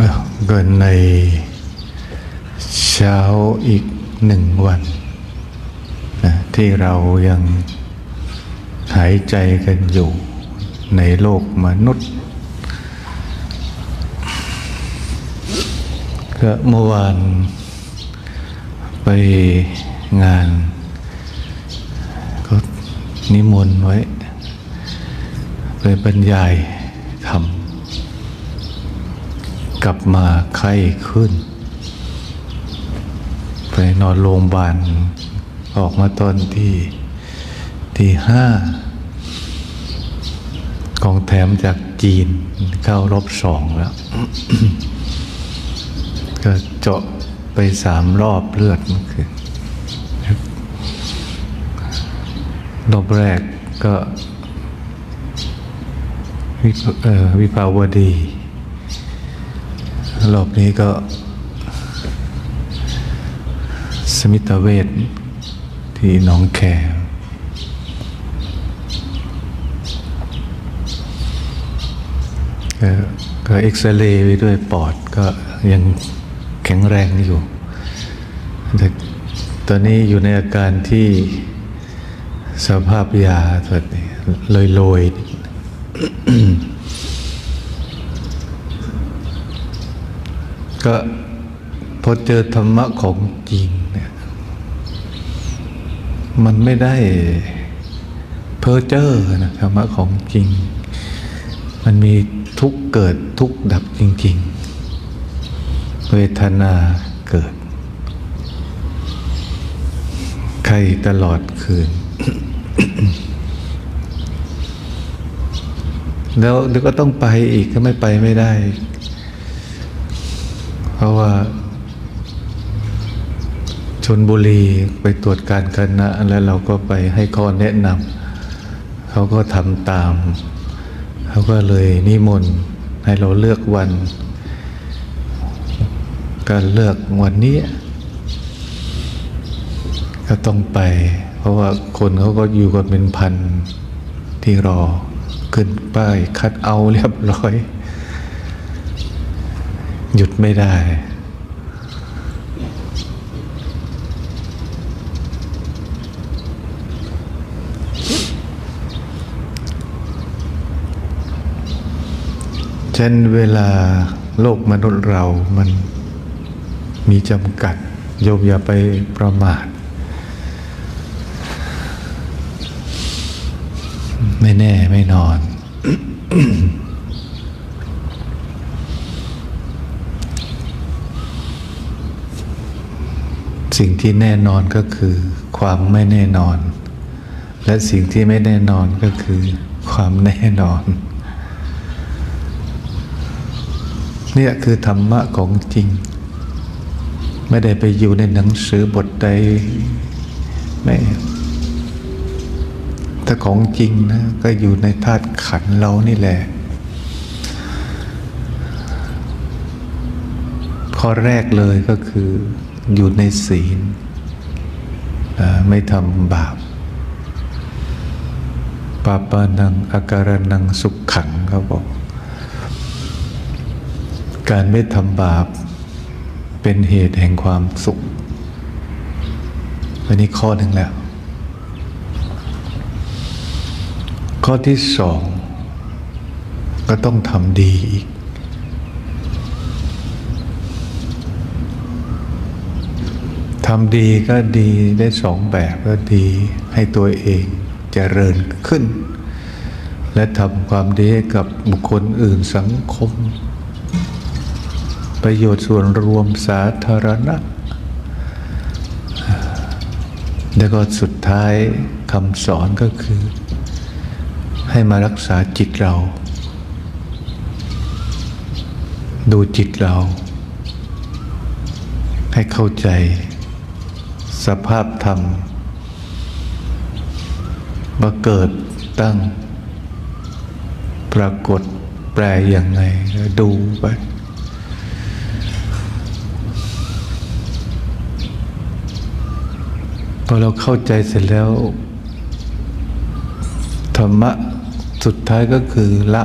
อ้าวก็ในเช้าอีกหนึ่งวันนะที่เรายังหายใจกันอยู่ในโลกมนุษย์ก็เมื่อวานไปงาน ก็นิมนต์ไว้ ไปบรรยายธรรม กลับมาไข้ขึ้น ไปนอนโรงพยาบาลออกมาตอนที่ที่ห้าของแถมจากจีนเข้ารอบสองแล้ว ก็เจาะไปสามรอบเลือดมื่อคืนรอบแรกก็วิภาวดี รอบนี้ก็ สมิตเวชที่หน้องแคก็ก็เอ็กซเรย์ไปด้วยปอดก็ยังแข็งแรงอยู่แต่ตอนนี้อยู่ในอาการที่สภาพยาตอนนี้ลอยๆ ก็พอเจอธรรมะของจริงเนี่ยมันไม่ได้เพ้อเจ้อนะธรรมะของจริง มันมีทุกเกิดทุกดับจริง ๆ เวทนาเกิดไข้ตลอดคืน แล้วเดี๋ยวก็ต้องไปอีกก็ไม่ไปไม่ได้ เพราะว่าชนบุรีไปตรวจการคณะแล้วเราก็ไปให้ข้อแนะนำเขาก็ทำตาม เขาก็เลยนิมนต์ให้เราเลือกวัน การเลือกวันนี้ ก็ต้องไป เพราะว่าคนเขาก็อยู่กันเป็นพันที่รอ ขึ้นป้ายคัดเอาเรียบร้อย หยุดไม่ได้ เช่นเวลาโลกมนุษย์เรามันมีจำกัด โยมอย่าไปประมาท ไม่แน่ไม่นอน สิ่งที่แน่นอนก็คือความไม่แน่นอน และสิ่งที่ไม่แน่นอนก็คือความแน่นอน เนี่ยคือธรรมะของจริง ไม่ได้ไปอยู่ในหนังสือบทใดไม่ถ้าของจริงนะก็อยู่ในธาตุขันเรานี่แหละข้อแรกเลยก็คือ อยู่ในศีลไม่ทำบาปปาปานังอาการนังสุขขังเขาบอก การไม่ทำบาปเป็นเหตุแห่งความสุข อันนี้ข้อหนึ่งแล้ว ข้อที่สองก็ต้องทำดีอีก ทำดีก็ดีได้สองแบบก็ดีให้ตัวเองเจริญขึ้น และทำความดีให้กับบุคคลอื่นสังคม ประโยชน์ส่วนรวมสาธารณะ แล้วก็สุดท้ายคำสอนก็คือ ให้มารักษาจิตเรา ดูจิตเรา ให้เข้าใจ สภาพธรรมว่าเกิดตั้ง ปรากฏแปลอย่างไงดูไป พอเราเข้าใจเสร็จแล้ว ธรรมะสุดท้ายก็คือละ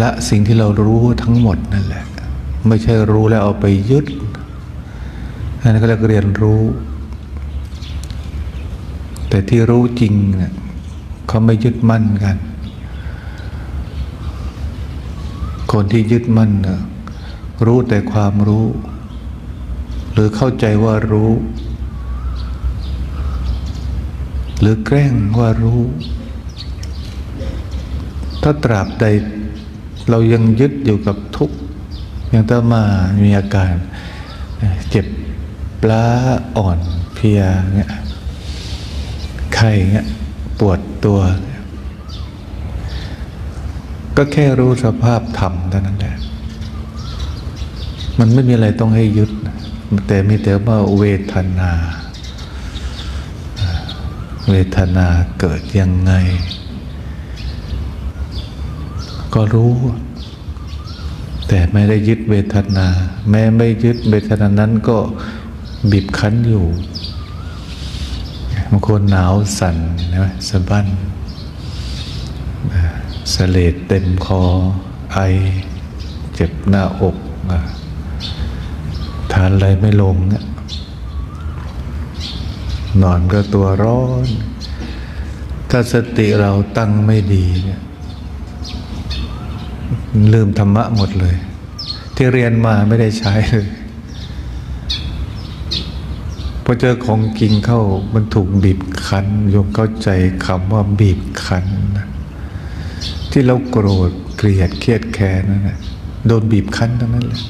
ละสิ่งที่เรารู้ทั้งหมดนั่นแหละ ไม่ใช่รู้แล้วเอาไปยึด นนั้นก็เรียกเรียนรู้ แต่ที่รู้จริงเนี่ยเขาไม่ยึดมั่นกัน คนที่ยึดมั่นเนี่ยรู้แต่ความรู้ หรือเข้าใจว่ารู้ หรือแกล้งว่ารู้ ถ้าตราบใดเรายังยึดอยู่กับทุกข์ยังต้องมามีอาการเจ็บ ลาอ่อนเพลียเงี้ยไข้เงี้ยปวดตัว ก็แค่รู้สภาพธรรมเท่านั้นแหละ มันไม่มีอะไรต้องให้ยึด แต่มีแต่ว่าเวทนา เวทนาเกิดยังไง ก็รู้แต่ไม่ได้ยึดเวทนา แม้ไม่ยึดเวทนานั้นก็ บีบคั้นอยู่บางคนหนาวสั่นนะสะบั้นเสเลดเต็มคอ ไอ เจ็บหน้าอกทานอะไรไม่ลงเนี่ยนอนก็ตัวร้อน ถ้าสติเราตั้งไม่ดีเนี่ยลืมธรรมะหมดเลย ที่เรียนมาไม่ได้ใช้เลย พอเจอของจริงเข้ามันถูกบีบคั้นโยมเข้าใจคำว่าบีบคั้นนะที่เราโกรธเกลียดเครียดแค้นนั่นแหละโดนบีบคั้นทั้งนั้นเลย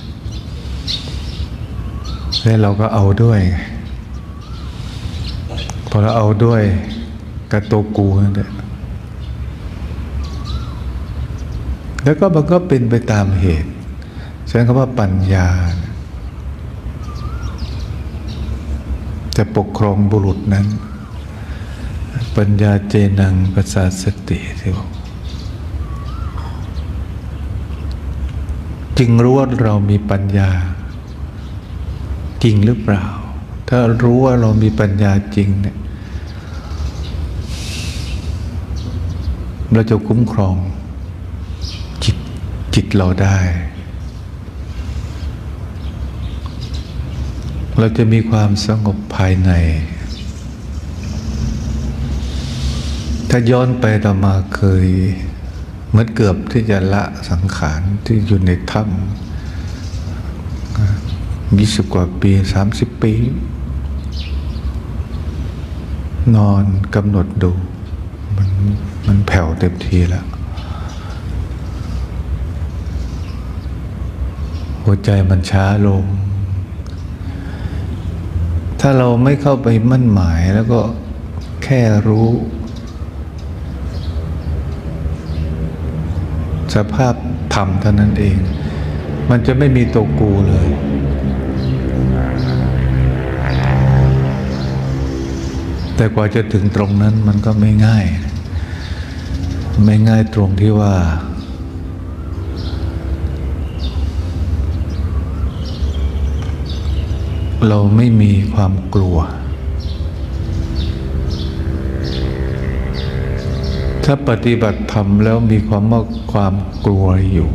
แล้วเราก็เอาด้วย พอเราเอาด้วยกับตัวกูนั่นแหละแล้วก็มันก็เป็นไปตามเหตุใช้คำว่าปัญญา จะปกครองบุรุษนั้น ปัญญาเจนังประสาสติที่บอกจึงรู้ว่าเรามีปัญญา จริงหรือเปล่า ถ้ารู้ว่าเรามีปัญญาจริงเนี่ยเราจะคุ้มครองจิตจิตเราได้ เราจะมีความสงบภายใน ถ้าย้อนไปต่อมาเคยเหมือนเกือบที่จะละสังขารที่อยู่ในถ้ำยี่สิบกว่าปีสามสิบปี นอนกำหนดดู มันมันแผ่วเต็มทีแล้ว หัวใจมันช้าลง ถ้าเราไม่เข้าไปมั่นหมายแล้วก็แค่รู้ สภาพธรรมเท่านั้นเอง มันจะไม่มีตัวกูเลย แต่กว่าจะถึงตรงนั้นมันก็ไม่ง่าย ไม่ง่ายตรงที่ว่า เราไม่มีความกลัว ถ้าปฏิบัติธรรมแล้วมีความว่าความกลัวอยู่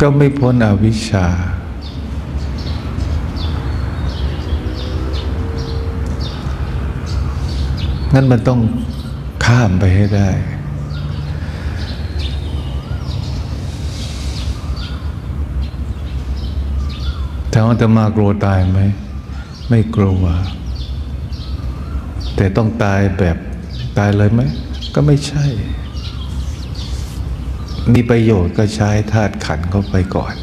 ก็ไม่พ้นอวิชชางั้นมันต้องข้ามไปให้ได้ ถามว่าจะมากลัวตายไหม ไม่กลัว แต่ต้องตายแบบตายเลยไหม ก็ไม่ใช่ มีประโยชน์ก็ใช้ธาตุขันเข้าไปก่อน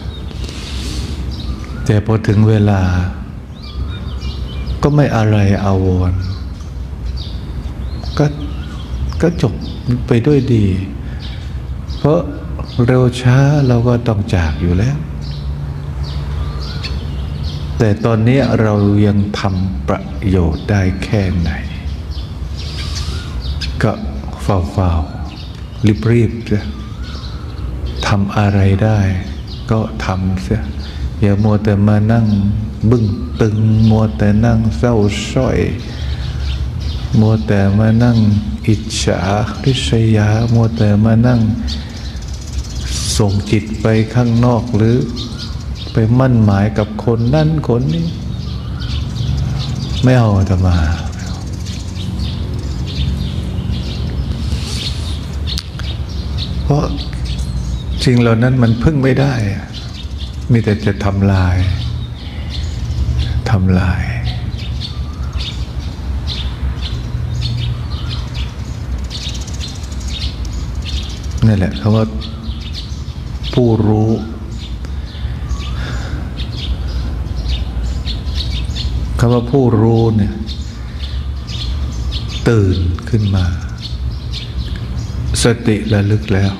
แต่พอถึงเวลา ก็ไม่อะไรอาวรก็ก็จบไปด้วยดี เพราะเร็วช้าเราก็ต้องจากอยู่แล้ว แต่ตอนนี้เรายังทำประโยชน์ได้แค่ไหน ก็เฝ้าเฝ้ารีบรีบๆจะทำอะไรได้ ก็ทำเสียอย่ามัวแต่มานั่งบึ้งตึง มัวแต่นั่งเศร้าส้อย มัวแต่มานั่งอิจฉาริษยา มัวแต่มานั่งส่งจิตไปข้างนอกหรือ ไปมั่นหมายกับคนนั่นคนนี้ ไม่เอาอาตมา เพราะสิ่งเหล่านั้นมันพึ่งไม่ได้ มีแต่จะทำลายทำลายนี่แหละคำว่าผู้รู้ คำว่าผู้รู้เนี่ยตื่นขึ้นมา สติระลึกแล้ว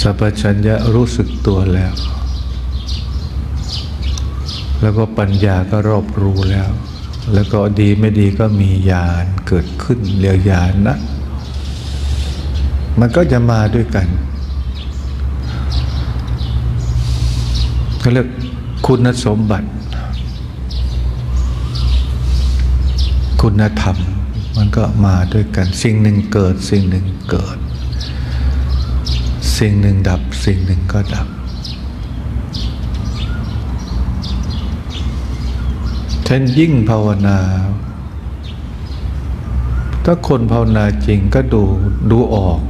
สัพชัญญะรู้สึกตัวแล้ว แล้วก็ปัญญาก็รอบรู้แล้ว แล้วก็ดีไม่ดีก็มีญาณเกิดขึ้นเรียกญาณนะ มันก็จะมาด้วยกันเขาเรียกคุณสมบัติ คุณธรรม มันก็มาด้วยกัน สิ่งหนึ่งเกิด สิ่งหนึ่งเกิด สิ่งหนึ่งดับ สิ่งหนึ่งก็ดับฉันยิ่งภาวนา ถ้าคนภาวนาจริงก็ดูดูออก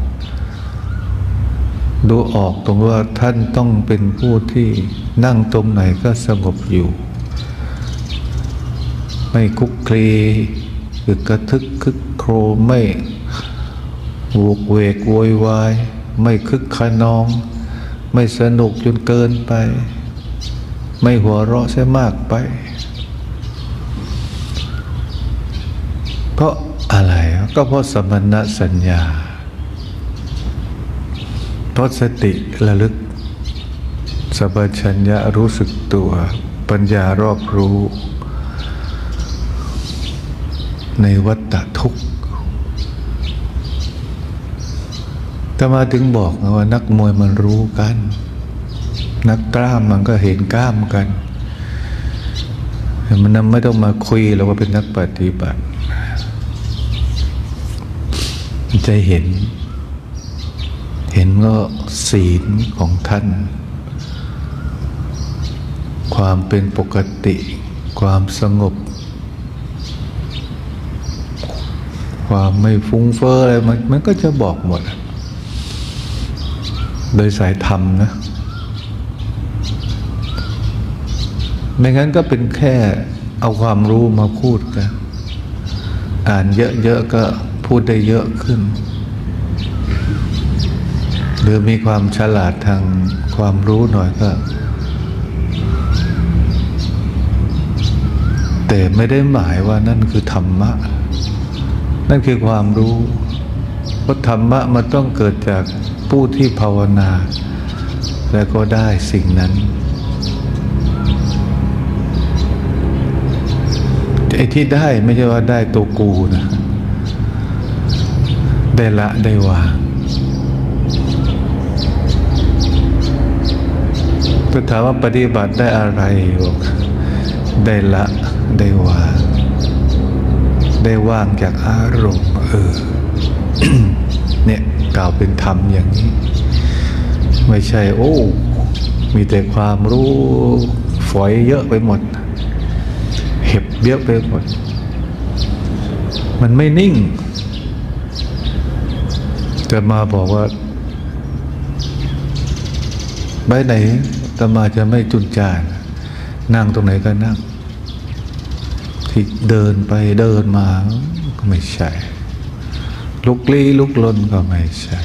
ดูออกตรงว่าท่านต้องเป็นผู้ที่นั่งตรงไหนก็สงบอยู่ไม่คุกคลี อกระทึกคึกโครมไม่วกเวกโวยวาย ไม่คึกขนอง ไม่สนุกจนเกินไป ไม่หัวเราะใช่มากไป เพราะอะไรก็เพราะสมณสัญญา เพราะสติระลึกสัพชัญญะรู้สึกตัว ปัญญารอบรู้ ในวัฏฏะทุกข์แต่มาถึงบอกนะว่านักมวยมันรู้กัน นักกล้ามมันก็เห็นกล้ามกัน มันไม่ต้องมาคุยเราว่าเป็นนักปฏิบัติจะเห็น เห็นก็ศีลของท่าน ความเป็นปกติ ความสงบ ความไม่ฟุ้งเฟ้ออะไรมันมันก็จะบอกหมด โดยสายธรรมนะ ไม่งั้นก็เป็นแค่เอาความรู้มาพูดกัน อ่านเยอะๆก็พูดได้เยอะขึ้น หรือมีความฉลาดทางความรู้หน่อยก็แต่ไม่ได้หมายว่านั่นคือธรรมะ นั่นคือความรู้เพราะธรรมะมันต้องเกิดจากผู้ที่ภาวนา แล้วก็ได้สิ่งนั้นไอ้ที่ได้ไม่ใช่ว่าได้ตัวกูนะได้ละได้วางถ้าถามว่าปฏิบัติได้อะไรบอกได้ละได้วาง ได้ว่างจากอารมณ์เออเนี่ยกล่าวเป็นธรรมอย่างนี้ ไม่ใช่ โอ้ มีแต่ความรู้ฝอยเยอะไปหมด เห็บเยอะไปหมด มันไม่นิ่งจะมาบอกว่าไปไหนตมาจะไม่จุนจาน นั่งตรงไหนก็นั่ง ที่เดินไปเดินมาก็ไม่ใช่ ลุกลี้ลุกลนก็ไม่ใช่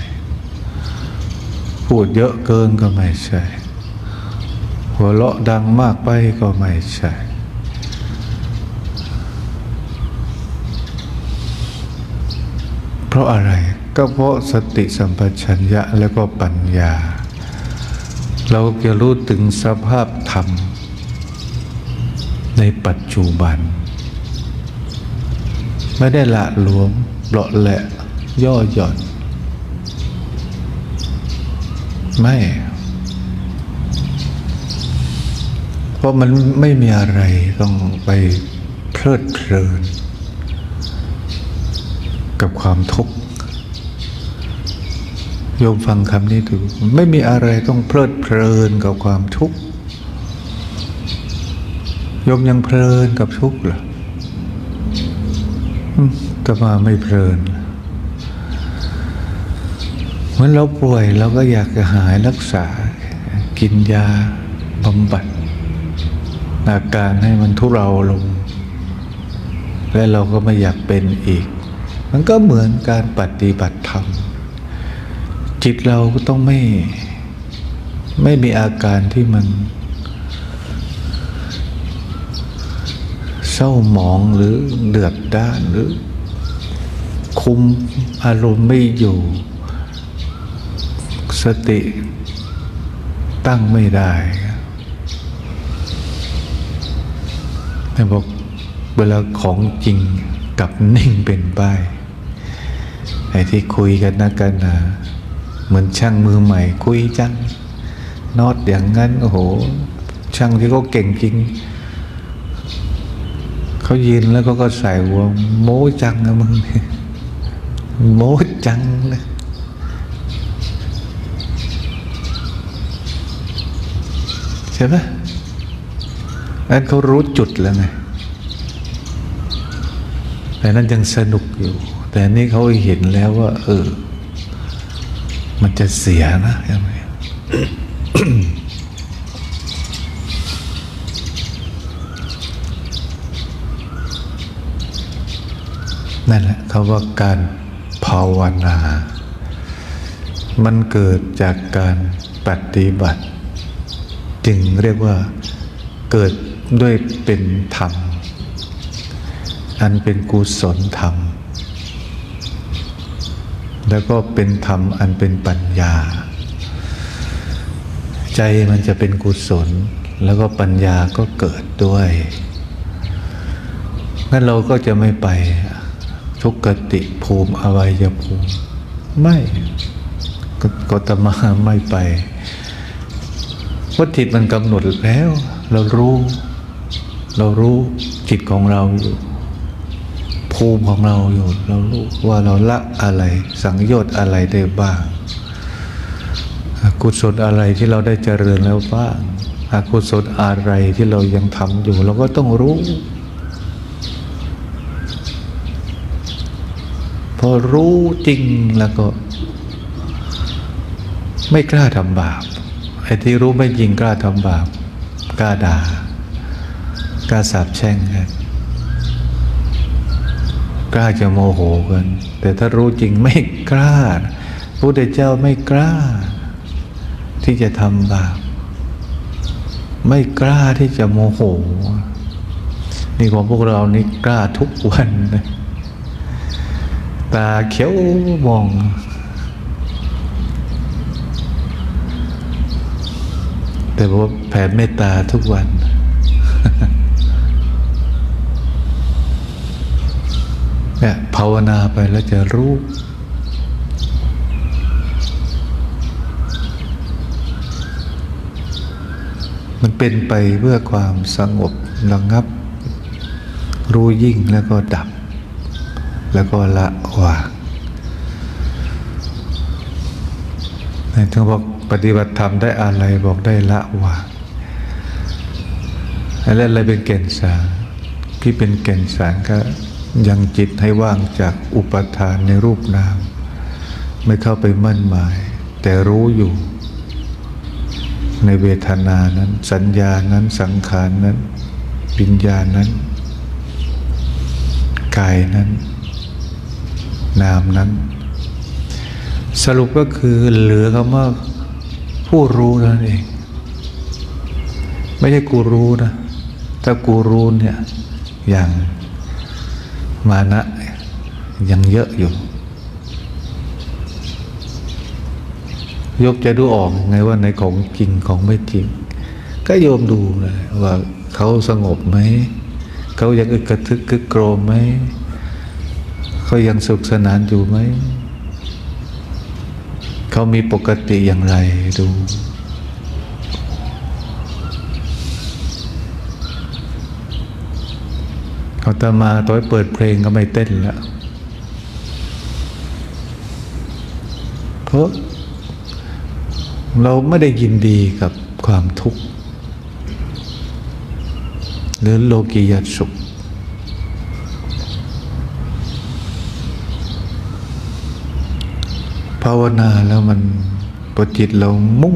พูดเยอะเกินก็ไม่ใช่ หัวเราะดังมากไปก็ไม่ใช่เพราะอะไรก็เพราะสติสัมปชัญญะแล้วก็ปัญญา เราจะรู้ถึงสภาพธรรม ในปัจจุบัน ไม่ได้ละหลวมเปลาะแหละ ย่อหย่อน ไม่ เพราะมันไม่มีอะไรต้องไปเพลิดเพลิน กับความทุกข์โยมฟังคำนี้ดูไม่มีอะไรต้องเพลิดเพลินกับความทุกข์โยมยังเพลินกับทุกข์เหรออืม ก็มาไม่เพลินเหมือนเราป่วยเราก็อยากจะหายรักษา กินยาบำบัด อาการให้มันทุเราลง และเราก็ไม่อยากเป็นอีก มันก็เหมือนการปฏิบัติธรรม จิตเราก็ต้องไม่ ไม่มีอาการที่มันเศร้าหมองหรือเดือดด้านหรือ คุมอารมณ์ไม่อยู่ สติตั้งไม่ได้แต่บอกเวลาของจริงกับนิ่งเป็นไปไอ้ที่คุยกันนักกันนะเหมือนช่างมือใหม่คุยจังนอดอย่างนั้นโอ้โห ช่างที่เขาเก่งจริงเขายืนแล้วเขาก็ใส่หัวโม้จังนะมึง โม้จังนะใช่ไหมอันเขารู้จุดแล้วไง แต่นั้นยังสนุกอยู่ แต่นี่เขาเห็นแล้วว่า เออ มันจะเสียนะใช่ไหมนั่นแหละเขาว่าการ ภาวนา มันเกิดจากการปฏิบัติ จึงเรียกว่าเกิดด้วยเป็นธรรม อันเป็นกุศลธรรม แล้วก็เป็นธรรมอันเป็นปัญญา ใจมันจะเป็นกุศล แล้วก็ปัญญาก็เกิดด้วยงั้นเราก็จะไม่ไป ทุกกติภูมิอวัยภูมิ ไม่กกตมาไม่ไปว่าจิตมันกำหนดแล้ว เรารู้ เรารู้จิตของเราอยู่ ภูมิของเราอยู่ เรารู้ว่าเราละอะไร สังโยชน์อะไรได้บ้าง กุศลอะไรที่เราได้เจริญแล้วบ้างอกุศลอะไรที่เรายังทำอยู่ เราก็ต้องรู้ พอรู้จริงแล้วก็ ไม่กล้าทำบาปไอ้ที่รู้ไม่จริงกล้าทำบาปกล้าด่ากล้าสาบแช่งกันกล้าจะโมโหกัน แต่ถ้ารู้จริงไม่กล้าพระพุทธเจ้าไม่กล้า ที่จะทำบาปไม่กล้าที่จะโมโห นี่ของพวกเรานี่กล้าทุกวันนะ ตาเขียวมอง แต่ว่าแผ่เมตตาทุกวัน เนี่ยภาวนาไปแล้วจะรู้มันเป็นไปเพื่อความสงบระงับ รู้ยิ่งแล้วก็ดับ แล้วก็ละวางในทั้งบอกปฏิบัติธรรมได้อะไรบอกได้ละวางแล้วอะไรเป็นแก่นสารที่เป็นแก่นสารก็ยังจิตให้ว่างจากอุปทานในรูปนาม ไม่เข้าไปมั่นหมาย แต่รู้อยู่ ในเวทนานั้น สัญญานั้นสังขารนั้น ปิญญานั้น กายนั้น นามนั้น สรุปก็คือเหลือคำว่าผู้รู้นั่นเอง ไม่ใช่กูรู้นะถ้ากูรู้เนี่ยอย่างมานะยังเยอะอยู่ ยกจะดูออกไงว่าในของจริงของไม่จริง ก็โยมดูเลยว่าเขาสงบไหม เขายังอึกกระทึกกึกโกรมไหม เขายังสุขสนานอยู่ไหม เขามีปกติอย่างไรดู เขาตมาตอนเปิดเพลงก็ไม่เต้นแล้วเพราะเราไม่ได้ยินดีกับความทุกข์ หรือโลกียสุขาวนาแล้วมันพอจิตเรามุ่ง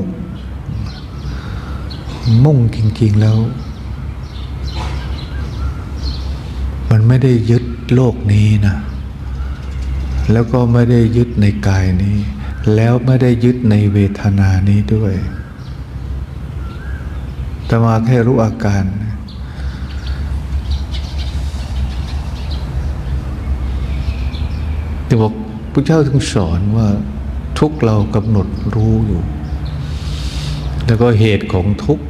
มุ่งจริง ๆแล้ว มันไม่ได้ยึดโลกนี้นะแล้วก็ไม่ได้ยึดในกายนี้ แล้วไม่ได้ยึดในเวทนานี้ด้วยแต่มาแค่รู้อาการที่บอกพระเจ้าถึงสอนว่า ทุกเรากำหนดรู้อยู่ แล้วก็เหตุของทุกข์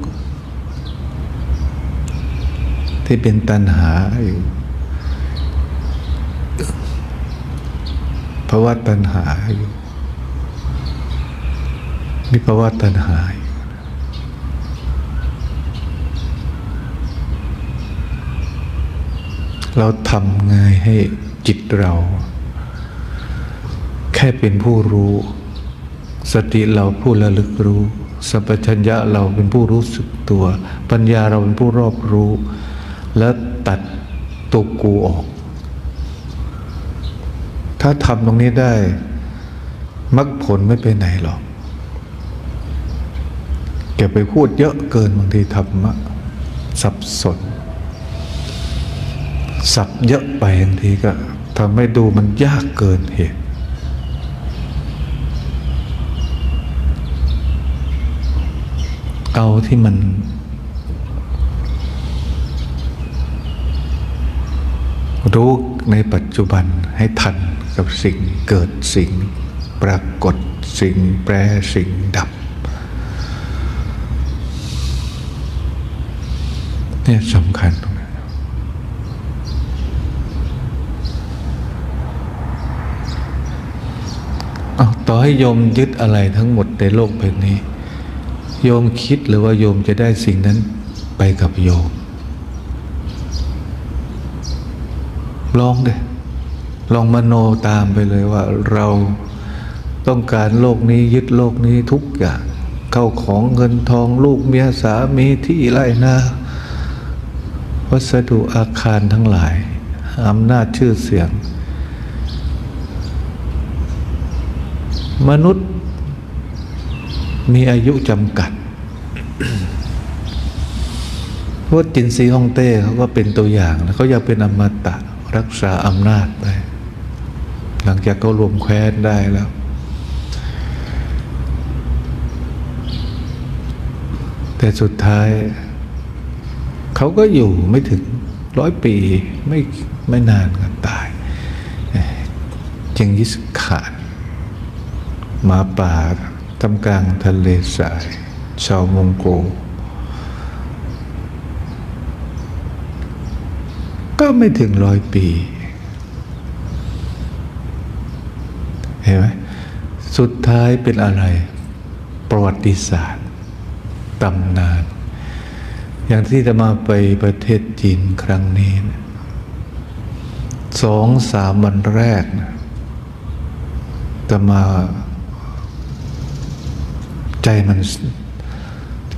ที่เป็นตัณหาอยู่ภาวะตัณหาอยู่นี่ภาวะตัณหาอยู่เราทำไงให้จิตเรา แค่เป็นผู้รู้ สติเราผู้ระลึกรู้ สัพพัญญะเราเป็นผู้รู้สึกตัว ปัญญาเราเป็นผู้รอบรู้ และตัดตัวกูออก ถ้าทำตรงนี้ได้มรรคผลไม่ไปไหนหรอกแกไปพูดเยอะเกินบางทีธรรมะสับสน สับเยอะไปบางทีก็ทำให้ดูมันยากเกินเหตุ เอาที่มัน รู้ในปัจจุบันให้ทันกับสิ่งเกิดสิ่ง ปรากฏสิ่งแปรสิ่งดับเนี่ยสำคัญตรงนั้นเอาต่อให้โยมยึดอะไรทั้งหมดในโลกใบนี้ โยมคิดหรือว่าโยมจะได้สิ่งนั้นไปกับโยม ลองเดลองมโนตามไปเลยว่าเราต้องการโลกนี้ยึดโลกนี้ทุกอย่าง เข้าของเงินทองลูกเมียสามีที่ไรนาวัสดุอาคารทั้งหลายอำนาจชื่อเสียง มนุษย์ มีอายุจำกัดพราะจินซีฮ่องเต้เขาก็เป็นตัวอย่างแล้วเขาอยากเป็นอมตะรักษาอำนาจไป หลังจากเขารวมแคว้นได้แล้ว แต่สุดท้าย เขาก็อยู่ไม่ถึงร้อยปีไม่ไม่นานก็ตายเจงยิสขานมาป่า ทำกลางทะเลสาย ชาวมองโก ก็ไม่ถึงร้อยปี เห็นไหมสุดท้ายเป็นอะไร ประวัติศาสตร์ตำนาน อย่างที่จะมาไปประเทศจีนครั้งนี้นะสองสามวันแรกนะจะมา ใจมัน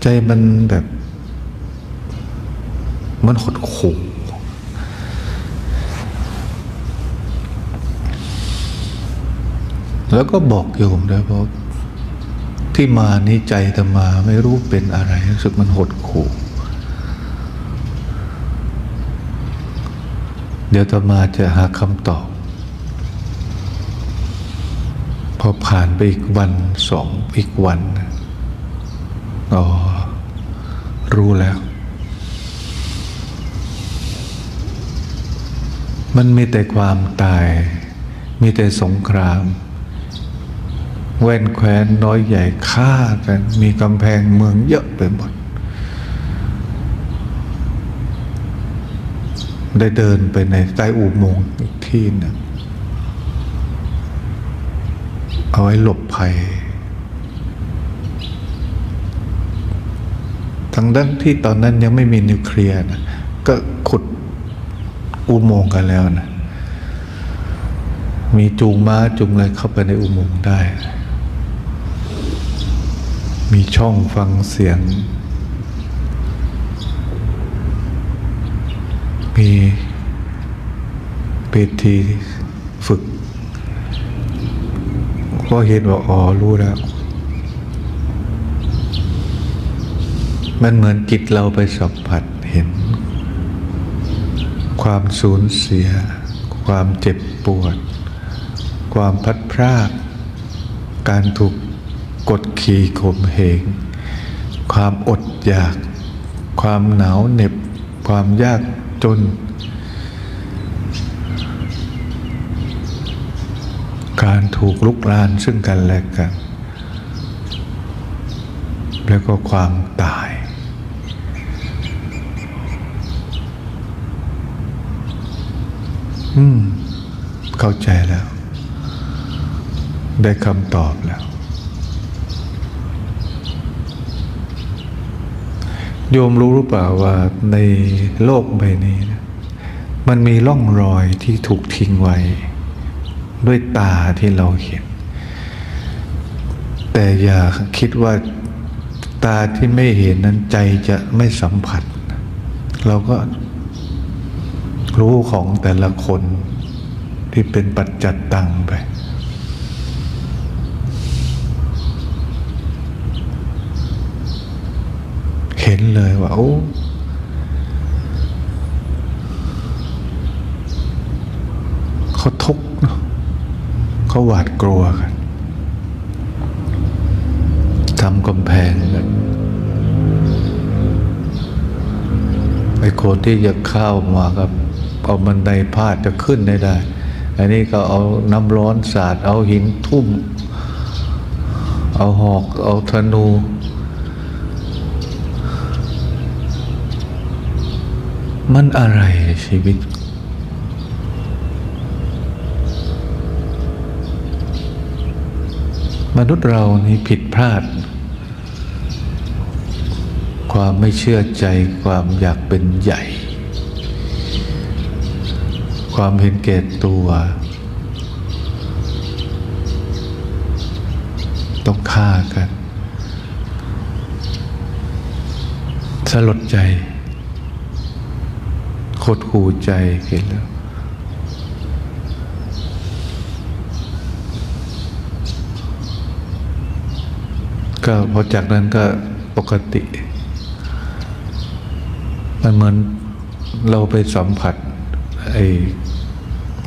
ใจมันแบบมันหดหู่แล้วก็บอกโยมด้วยเพราะที่มานี้ใจแตมาไม่รู้เป็นอะไรรู้สึกมันหดขู่เดี๋ยวแตมาจะหาคำตอบ พอ ผ่านไปอีกวันสองอีกวันอ๋อรู้แล้ว มันมีแต่ความตาย มีแต่สงคราม แว่นแคว้นน้อยใหญ่ฆ่ากัน มีกำแพงเมืองเยอะไปหมด ได้เดินไปในใต้อุโมงค์อีกที่หนึง เอาไว้หลบภัย ทั้งด้านที่ตอนนั้นยังไม่มีนิวเคลียร์นะก็ขุดอุโมงค์กันแล้วนะมีจูงม้าจูงอะไรเข้าไปในอุโมงค์ได้ มีช่องฟังเสียง มีเปทีฝึก ก็เห็นว่าอ๋อรู้แล้ว มันเหมือนจิตเราไปสัมผัสเห็น ความสูญเสีย ความเจ็บปวด ความพัดพรากการถูกกดขี่ข่มเหง ความอดอยาก ความหนาวเหน็บ ความยากจน การ ถูกลุกลานซึ่งกันและกัน แล้วก็ความตาย อืม เข้าใจแล้ว ได้คำตอบแล้ว โยมรู้หรือเปล่าว่าในโลกใบนี้นะมันมีร่องรอยที่ถูกทิ้งไว้ ด้วยตาที่เราเห็น แต่อย่าคิดว่าตาที่ไม่เห็นนั้นใจจะไม่สัมผัส เราก็รู้ของแต่ละคนที่เป็นปัจจัตตังไป เห็นเลยว่าโอ้ เขาทุกข์เนอะ เขาหวาดกลัวกันทำกำแพงกันไอ้คนที่จะเข้ามากับเอาบันไดพาดจะขึ้นได้ได้ อันนี้ก็เอาน้ำร้อนสาด เอาหินทุ่ม เอาหอก เอาธนู มันอะไรชีวิต มนุษย์เรานี่ผิดพลาด ความไม่เชื่อใจความอยากเป็นใหญ่ ความเห็นแก่ตัว ต้องฆ่ากัน สลดใจโคตรหูใจเห็นแล้ว ก็พอจากนั้นก็ปกติ มันเหมือนเราไปสัมผัสไอ้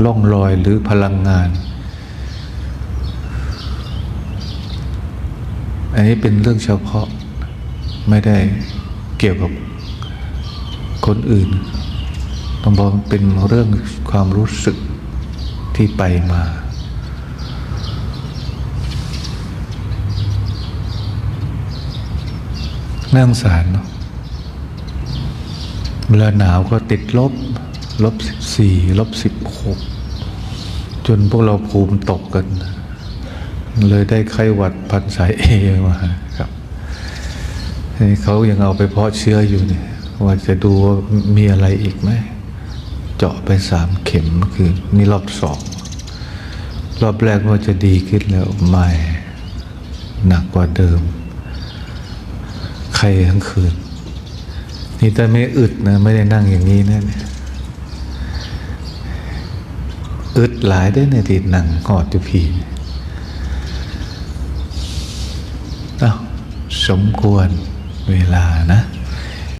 ร่องรอยหรือพลังงาน อันนี้เป็นเรื่องเฉพาะไม่ได้เกี่ยวกับคนอื่นต้องบอกเป็นเรื่องความรู้สึกที่ไปมา น่าสงสารเนาะเวลาหนาวก็ติดลบ ลบสิบสี่ลบสิบหกจนพวกเราภูมิตกกัน เลยได้ไข้หวัดพันสายเอมาครับนี่เขายังเอาไปเพาะเชื้ออยู่เนี่ยว่าจะดูว่ามีอะไรอีกไหม เจาะไปสามเข็มคือนี่รอบสองรอบแรกว่าจะดีขึ้นแล้วไม่หนักกว่าเดิม ใครทั้งคืน นี่แต่ไม่อึดนะ ไม่ได้นั่งอย่างนี้นะเนี่ยอึดหลายได้ในที่นั่งกอดอยู่พีอ้าวสมควรเวลานะ